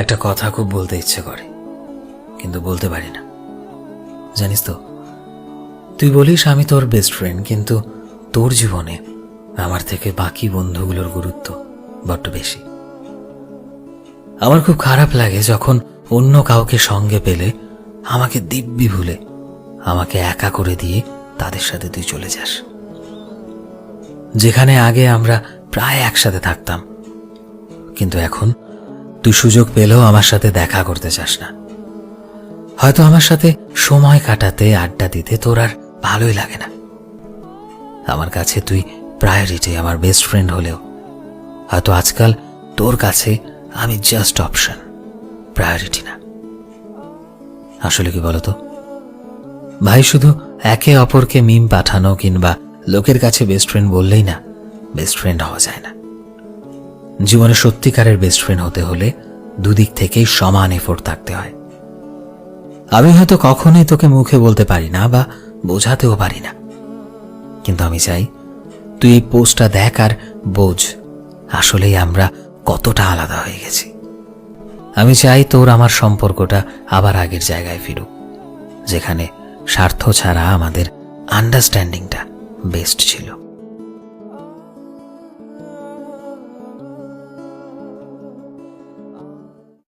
একটা কথা খুব বলতে ইচ্ছে করে, কিন্তু বলতে পারি না। জানিস তো, তুই বলিস আমি তোর বেস্ট ফ্রেন্ড কিন্তু তোর জীবনে আমার থেকে বাকি বন্ধুগুলোর গুরুত্ব বড্ড বেশি। আমার খুব খারাপ লাগে যখন অন্য কাউকে সঙ্গে পেলে আমাকে দিব্যি ভুলে আমাকে একা করে দিয়ে তাদের সাথে তুই চলে যাস। যেখানে আগে আমরা প্রায় একসাথে থাকতাম, কিন্তু এখন তুই সুযোগ পেলেও আমার সাথে দেখা করতে চাস না। হয়তো আমার সাথে সময় কাটাতে, আড্ডা দিতে তোর আর ভালোই লাগে না। আমার কাছে তুই প্রায়োরিটি আমার বেস্ট ফ্রেন্ড হলেও। হয়তো আজকাল তোর কাছে আমি জাস্ট অপশন প্রায়োরিটি না। আসলে কি বলতো? ভাই, শুধু একে অপরকে মিম পাঠানো কিংবা লোকের কাছে বেস্ট ফ্রেন্ড বললেই না বেস্ট ফ্রেন্ড হওয়া যায় না। জীবনে সত্যিকারের বেস্ট ফ্রেন্ড হতে হলে দুদিক থেকেই সমান এফোর্ট থাকতে হয়। আমি হয়তো কখনোই তোকে মুখে বলতে পারি না বা বোঝাতেও পারি না। কিন্তু আমি চাই, তুই এই পোস্টটা দেখ আর বোঝ, আসলেই আমরা কতটা আলাদা হয়ে গেছি। আমি চাই তোর আমার সম্পর্কটা আবার আগের জায়গায় ফিরুক, যেখানে স্বার্থ ছাড়া আমাদের আন্ডারস্ট্যান্ডিংটা বেস্ট ছিল।